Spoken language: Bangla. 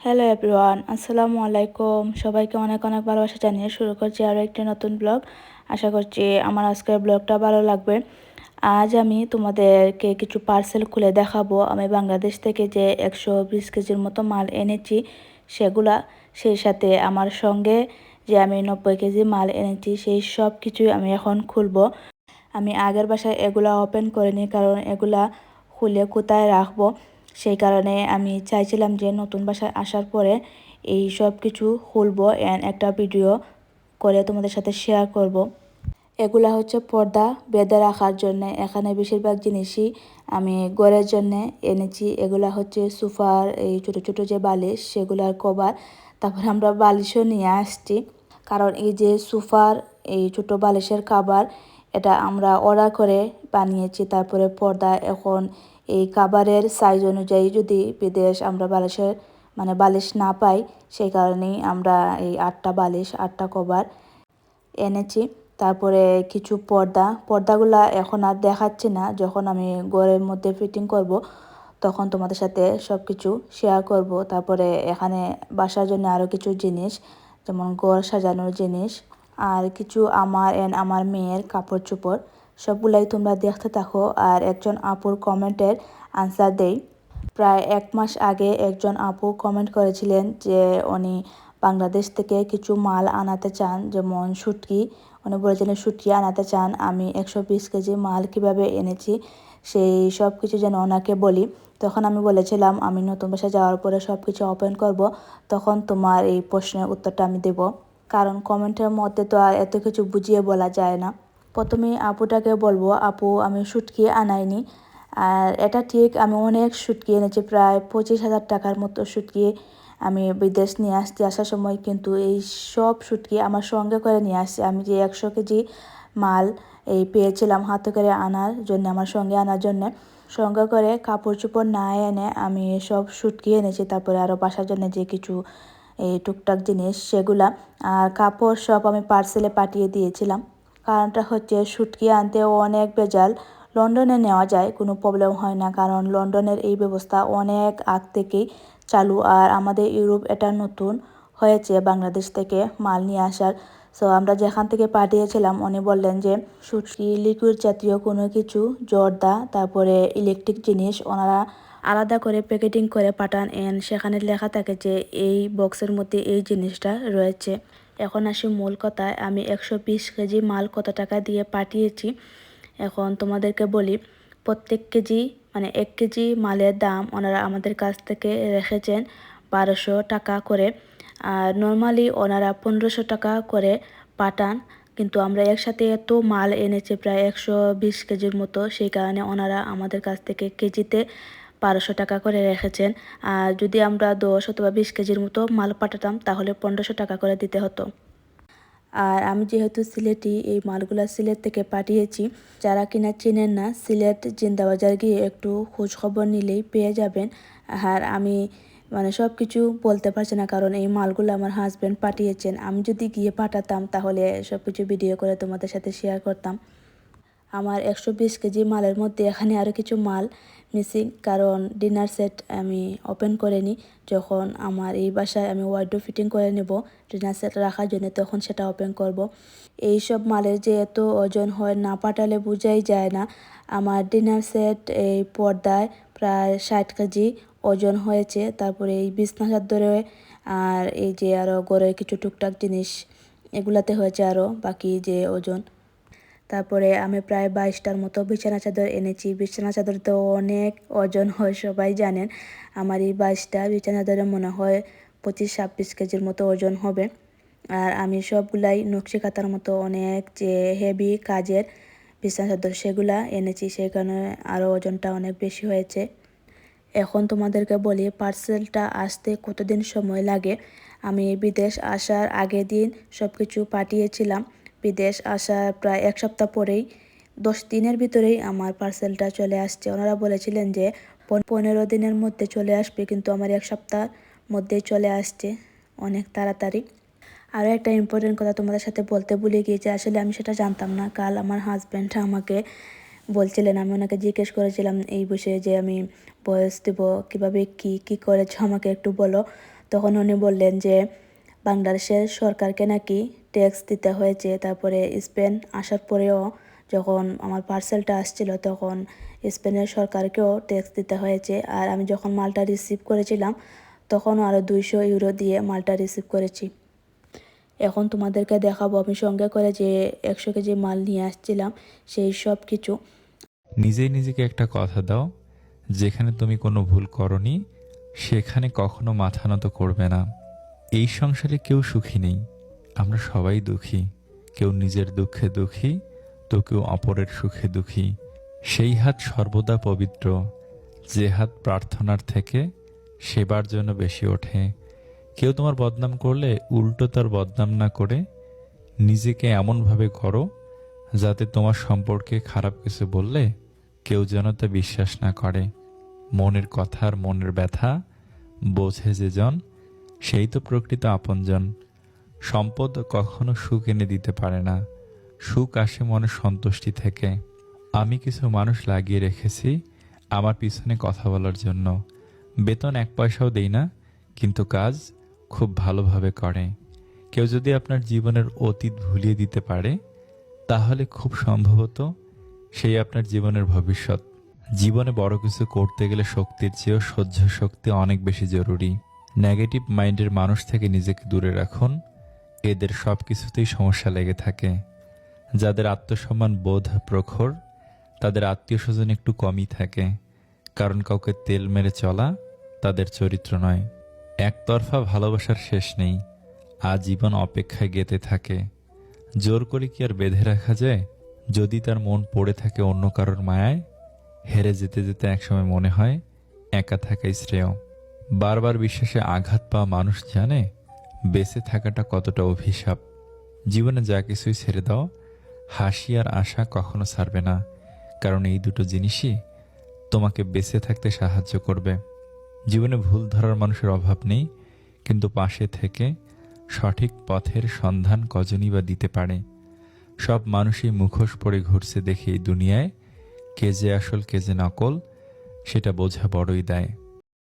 হ্যালো এভরিওয়ান আসসালামু আলাইকুম সবাইকে অনেক অনেক ভালোবাসা জানিয়ে শুরু করছি আরও একটি নতুন ব্লগ আশা করছি আমার আজকের ব্লগটা ভালো লাগবে। আজ আমি তোমাদেরকে কিছু পার্সেল খুলে দেখাবো। আমি বাংলাদেশ থেকে যে একশো বিশ কেজির মতো মাল এনেছি, সেগুলা, সেই সাথে আমার সঙ্গে যে আমি নব্বই কেজি মাল এনেছি, সেই সব কিছুই আমি এখন খুলবো। আমি আগের বাসায় এগুলা ওপেন করিনি, কারণ এগুলা খুলে কোথায় রাখব? সেই কারণে আমি চাইছিলাম যে নতুন বাসায় আসার পরে এই সব কিছু খুলবো অ্যান্ড একটা ভিডিও করে তোমাদের সাথে শেয়ার করব। এগুলা হচ্ছে পর্দা বেঁধে রাখার জন্য। এখানে বেশিরভাগ জিনিসই আমি গড়ের জন্য এনেছি। এগুলা হচ্ছে সুফার এই ছোট ছোট যে বালিশ, সেগুলার কভার। তারপর আমরা বালিশও নিয়ে আসছি। কারণ এই যে সুফার এই ছোট বালিশের কাবার এটা আমরা অর্ডার করে বানিয়েছি। তারপরে পর্দা এখন এই কাবারের সাইজ অনুযায়ী যদি বিদেশ আমরা বালিশের মানে বালিশ না পাই, সেই কারণেই আমরা এই আটটা বালিশ, আটটা কভার এনেছি। তারপরে কিছু পর্দা, পর্দাগুলা এখন আর দেখাচ্ছি না। যখন আমি ঘরের মধ্যে ফিটিং করব, তখন তোমাদের সাথে সব কিছু শেয়ার করব। তারপরে এখানে বাসার জন্য আরও কিছু জিনিস, যেমন ঘর সাজানোর জিনিস, আর কিছু আমার এন আমার মেয়ের কাপড় চোপড়। সবগুলাই তোমরা দেখতে থাকো আর একজন আপুর কমেন্টের আনসার দেই। প্রায় এক মাস আগে একজন আপু কমেন্ট করেছিলেন যে উনি বাংলাদেশ থেকে কিছু মাল আনাতে চান, যেমন শুটকি। উনি বলেছিলেন, শুটকি আনাতে চান, আমি একশো বিশ কেজি মাল কীভাবে এনেছি, সেই সব কিছু যেন ওনাকে বলি। তখন আমি বলেছিলাম, আমি নতুন বাসায় যাওয়ার পরে সব কিছু ওপেন করব, তখন তোমার এই প্রশ্নের উত্তরটা আমি দেব। কারণ কমেন্টের মধ্যে তো আর এত কিছু বুঝিয়ে বলা যায় না। প্রথমে আপুটাকে বলব, আপু, আমি শুটকি আনাইনি। আর এটা ঠিক, আমি অনেক শুটকি এনেছি, প্রায় পঁচিশ হাজার টাকার মতো শুটকি আমি বিদেশ নিয়ে আসছি আসার সময়, কিন্তু এই সব শুটকি আমার সঙ্গে করে নিয়ে আসছি। আমি যে একশো কেজি মাল এই পেয়েছিলাম হাতে করে আনার জন্য, আমার সঙ্গে আনার জন্য, সঙ্গে করে কাপড় চোপড় না এনে আমি সব শুটকি এনেছি, তারপরে আরও বাসার জন্য যে কিছু এই টুকটাক জিনিস, সেগুলা, আর কাপড় সব আমি পার্সেলে পাঠিয়ে দিয়েছিলাম। কারণটা হচ্ছে শুটকি আনতে অনেক বেজাল লন্ডনে নেওয়া যায়, কোনো প্রবলেম হয় না। কারণ লন্ডনের এই ব্যবস্থা অনেক আগ থেকেই চালু আর আমাদের ইউরোপ এটা নতুন হয়েছে, বাংলাদেশ থেকে মাল নিয়ে আসার। সো আমরা যেখান থেকে পাঠিয়েছিলাম, উনি বললেন যে শুটকি লিকুইড জাতীয় কোনো কিছু, জর্দা, তারপরে ইলেকট্রিক জিনিস, ওনারা আলাদা করে প্যাকেটিং করে পাঠান। এন সেখানে লেখা থাকে যে এই বক্সের মধ্যে এই জিনিসটা রয়েছে। এখন আসি মূল কথায়। আমি একশো বিশ কেজি মাল কত টাকা দিয়ে পাঠিয়েছি? এখন তোমাদেরকে বলি, প্রত্যেক কেজি মানে এক কেজি মালের দাম ওনারা আমাদের কাছ থেকে রেখেছেন বারোশো টাকা করে। আর নর্মালি ওনারা পনেরোশো টাকা করে পাঠান, কিন্তু আমরা একসাথে এত মাল এনেছি, প্রায় একশো বিশ কেজির মতো। সেই কারণে ওনারা আমাদের কাছ থেকে কেজিতে বারোশো টাকা করে রেখেছেন। আর যদি আমরা দশ অথবা বিশ কেজির মতো মাল পাঠাতাম, তাহলে পনেরোশো টাকা করে দিতে হতো। আর আমি যেহেতু সিলেটি, এই মালগুলা সিলেট থেকে পাঠিয়েছি। যারা কিনা চেনেন না, সিলেট জিন্দাবাজার গিয়ে একটু খোঁজ খবর নিলেই পেয়ে যাবেন। আর আমি মানে সব কিছু বলতে পারছি না, কারণ এই মালগুলো আমার হাজব্যান্ড পাঠিয়েছেন। আমি যদি গিয়ে পাঠাতাম, তাহলে সব কিছু ভিডিও করে তোমাদের সাথে শেয়ার করতাম। আমার একশো বিশ কেজি মালের মধ্যে এখানে আরও কিছু মাল মিসিং, কারণ ডিনার সেট আমি ওপেন করে নিই যখন আমার এই বাসায় আমি ওয়ার্ডো ফিটিং করে নেব ডিনার সেট রাখার জন্য তখন সেটা ওপেন করব। এই সব মালের যে এত ওজন হয় না পাঠালে বোঝাই যায় না। আমার ডিনার সেট এই পর্দায় প্রায় ষাট কেজি ওজন হয়েছে। তারপরে এই বিছনা চাদরে আর এই যে আরও গড়ের কিছু টুকটাক জিনিস, এগুলাতে হয়েছে আরও বাকি যে ওজন। তারপরে আমি প্রায় বাইশটার মতো বিছানা চাদর এনেছি। বিছানা চাদর তো অনেক ওজন হয়, সবাই জানেন। আমার এই বাইশটা বিছানা চাদরে মনে হয় পঁচিশ, ছাব্বিশ কেজির মতো ওজন হবে। আর আমি সবগুলাই নকশি কাতার মতো অনেক যে হেভি কাজের বিছানা চাদর সেগুলা এনেছি সেই কারণে আরও ওজনটা অনেক বেশি হয়েছে। এখন তোমাদেরকে বলি পার্সেলটা আসতে কতদিন সময় লাগে? আমি বিদেশ আসার আগের দিন সব কিছু পাঠিয়েছিলাম। বিদেশ আসার প্রায় এক সপ্তাহ পরেই, দশ দিনের ভিতরেই আমার পার্সেলটা চলে আসছে। ওনারা বলেছিলেন যে পনেরো দিনের মধ্যে চলে আসবে, কিন্তু আমার এক সপ্তাহ মধ্যেই চলে আসছে। অনেক তাড়াতাড়ি। আরও একটা ইম্পর্টেন্ট কথা তোমাদের সাথে বলতে ভুলে গিয়েছে, আসলে আমি সেটা জানতাম না। কাল আমার হাজব্যান্ড আমাকে বলছিলেন, আমি ওনাকে জিজ্ঞেস করেছিলাম এই বিষয়ে যে, আমি বয়স দেবো, কীভাবে কি কি করেছ আমাকে একটু বলো। তখন উনি বললেন যে বাংলাদেশের সরকারকে নাকি ট্যাক্স দিতে হয়েছে। তারপরে স্পেন আসার পরেও যখন আমার পার্সেলটা আসছিল, তখন স্পেনের সরকারকেও ট্যাক্স দিতে হয়েছে। আর আমি যখন মালটা রিসিভ করেছিলাম, তখনও আরও দুইশো ইউরো দিয়ে মালটা রিসিভ করেছি। এখন তোমাদেরকে দেখাবো, আমি সঙ্গে করে যে একশো কেজি মাল নিয়ে আসছিলাম, সেই সব কিছু। নিজেই নিজেকে একটা কথা দাও, যেখানে তুমি কোনো ভুল করনি, সেখানে কখনো মাথা নত করবে না। এই সংসারে কেউ সুখী নেই। আমরা সবাই দুঃখী। কেউ নিজের দুঃখে দুঃখী, তো কেউ অপরের সুখে দুঃখী। সেই হাত সর্বদা পবিত্র। যে হাত প্রার্থনার থেকে সেবার জন্য বেশি ওঠে। কেউ তোমার বদনাম করলে উল্টো তার বদনাম না করে নিজেকে এমনভাবে করো যাতে তোমার সম্পর্কে খারাপ কিছু বললে কেউ যেন তা বিশ্বাস না করে। মনের কথা আর মনের ব্যথা বোঝে যে জন সেই তো প্রকৃত আপনজন। সম্পদ কখনো সুখ এনে দিতে পারে না। সুখ আসে মনে সন্তুষ্টি থেকে। আমি কিছু মানুষ লাগিয়ে রেখেছি আমার পিছনে কথা বলার জন্য। বেতন এক পয়সাও দেই না, কিন্তু কাজ খুব ভালোভাবে করে। কেউ যদি আপনার জীবনের অতীত ভুলিয়ে দিতে পারে, তাহলে খুব সম্ভবত সেই আপনার জীবনের ভবিষ্যৎ। জীবনে বড় কিছু করতে গেলে শক্তির চেয়েও সহ্য শক্তি অনেক বেশি জরুরি। নেগেটিভ মাইন্ডের মানুষ থেকে নিজেকে দূরে রাখুন। এদের সব কিছুতেই সমস্যা লেগে থাকে। যাদের আত্মসম্মান বোধ প্রখর, তাদের আত্মীয় স্বজন একটু কমই থাকে। কারণ কাউকে তেল মেরে চলা তাদের চরিত্র নয়। একতরফা ভালোবাসার শেষ নেই। আজীবন অপেক্ষায় গেতে থাকে। জোর করে কি আর বেঁধে রাখা যায়? যদি তার মন পড়ে থাকে অন্য কারোর মায়ায়, হেরে যেতে যেতে একসময় মনে হয় একা থাকাই শ্রেয়। বারবার বিশ্বাসে আঘাত পাওয়া মানুষ জানে বেঁচে থাকাটা কতটা অভিশাপ। জীবনে যা কিছুই ছেড়ে দাও, হাসি আর আশা কখনো ছাড়বে না, কারণ এই দুটো জিনিসই তোমাকে বেঁচে থাকতে সাহায্য করবে। জীবনে ভুল ধরার মানুষের অভাব নেই, কিন্তু পাশে থেকে সঠিক পথের সন্ধান কজনই বা দিতে পারে। সব মানুষই মুখোশ পরে ঘুরছে দেখে এই দুনিয়ায়, কে যে আসল, কে যে নকল, সেটা বোঝা বড়ই দেয়।